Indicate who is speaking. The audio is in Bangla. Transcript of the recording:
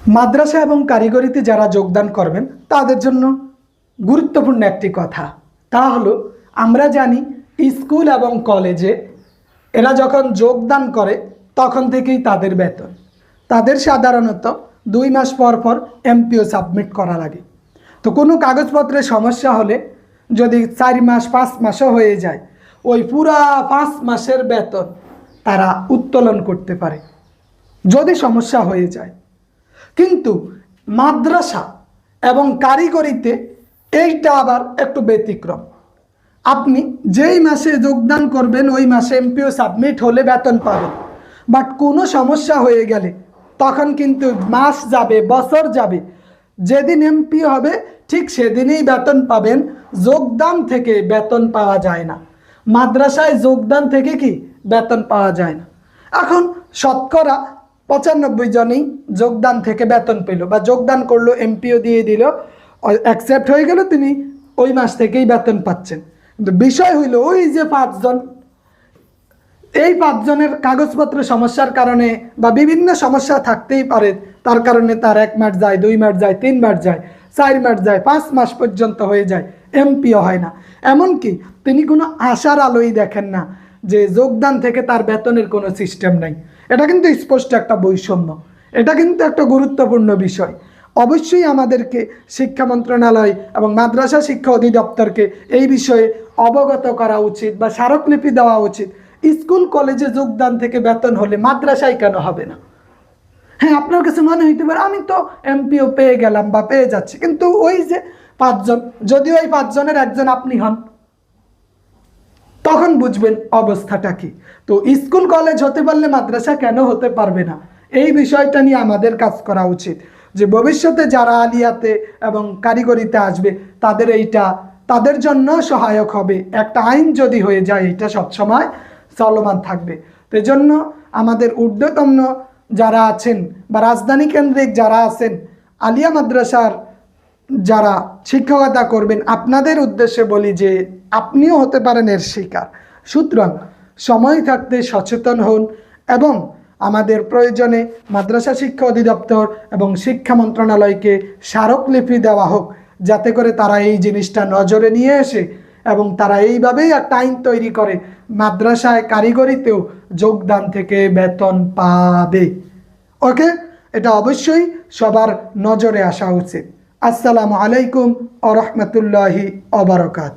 Speaker 1: মাদ্রাসা এবং কারিগরিতে যারা যোগদান করবেন, তাদের জন্য গুরুত্বপূর্ণ একটি কথা। তা হলো, আমরা জানি স্কুল এবং কলেজে এরা যখন যোগদান করে, তখন থেকেই তাদের বেতন। তাদের সাধারণত দুই মাস পর পর এমপিও সাবমিট করা লাগে। তো কোনো কাগজপত্রে সমস্যা হলে, যদি চার মাস, পাঁচ মাসও হয়ে যায়, ওই পুরা পাঁচ মাসের বেতন তারা উত্তোলন করতে পারে। যদি সমস্যা হয়ে যায় কিন্তু মাদ্রাসা এবং কারিগরিতে এইটা আবার একটু ব্যতিক্রম। আপনি যেই মাসে যোগদান করবেন, ওই মাসে এমপিও সাবমিট হলে বেতন পাবেন। বাট কোনো সমস্যা হয়ে গেলে তখন কিন্তু মাস যাবে, বছর যাবে। যেদিন এমপি হবে, ঠিক সেদিনেই বেতন পাবেন। যোগদান থেকে বেতন পাওয়া যায় না। মাদ্রাসায় যোগদান থেকে কি? বেতন পাওয়া যায় না। এখন শতকরা পঁচানব্বই জনেই যোগদান থেকে বেতন পেল বা যোগদান করল এমপিও দিয়ে দিল অ্যাকসেপ্ট হয়ে গেল তিনি ওই মাস থেকেই বেতন পাচ্ছেন। কিন্তু বিষয় হইল ওই যে পাঁচজন, এই পাঁচজনের কাগজপত্র সমস্যার কারণে বা বিভিন্ন সমস্যা থাকতেই পারে, তার কারণে তার এক মাস যায়, দুই মাস যায়, তিন মাস যায়, চার মাস যায়, পাঁচ মাস পর্যন্ত হয়ে যায়, এমপিও হয় না। এমনকি তিনি কোনো আশার আলোই দেখেন না। যে যোগদান থেকে তার বেতনের কোনো সিস্টেম নাই। এটা কিন্তু স্পষ্ট একটা বৈষম্য। এটা কিন্তু একটা গুরুত্বপূর্ণ বিষয়। অবশ্যই আমাদেরকে শিক্ষা মন্ত্রণালয় এবং মাদ্রাসা শিক্ষা অধিদপ্তরকে এই বিষয়ে অবগত করা উচিত বা স্মারকলিপি দেওয়া উচিত। স্কুল, কলেজে যোগদান থেকে বেতন হলে মাদ্রাসায় কেন হবে না? হ্যাঁ আপনার কাছে মনে হইতে পারে, আমি তো এমপিও পেয়ে গেলাম বা পেয়ে যাচ্ছি। কিন্তু ওই যে পাঁচজন, যদিও ওই পাঁচজনের একজন আপনি হন তখন বুঝবেন অবস্থাটা কি। তো স্কুল, কলেজ হতে পারলে মাদ্রাসা কেন হতে পারবে না? এই বিষয়টা নিয়ে আমাদের কাজ করা উচিত। যে ভবিষ্যতে যারা আলিয়াতে এবং কারিগরিতে আসবে, তাদের এইটা, তাদের জন্য সহায়ক হবে। একটা আইন যদি হয়ে যায় এটা সবসময় চলমান থাকবে। তো জন্য আমাদের ঊর্ধ্বতম যারা আছেন বা রাজধানী কেন্দ্রিক যারা আছেন, আলিয়া মাদ্রাসার যারা শিক্ষকতা করবেন, আপনাদের উদ্দেশ্যে বলি যে আপনিও হতে পারেন এর শিকার। সুতরাং সময় থাকতে সচেতন হন এবং আমাদের প্রয়োজনে মাদ্রাসা শিক্ষা অধিদপ্তর এবং শিক্ষা মন্ত্রণালয়কে স্মারকলিপি দেওয়া হোক, যাতে করে তারা এই জিনিসটা নজরে নিয়ে এসে এবং তারা এইভাবেই একটা আইন তৈরি করে, মাদ্রাসায় কারিগরিতেও যোগদান থেকে বেতন পাবে। ওকে? এটা অবশ্যই সবার নজরে আসা উচিত। আসসালামু আলাইকুম আ রহমতুল্লাহি অবরকাত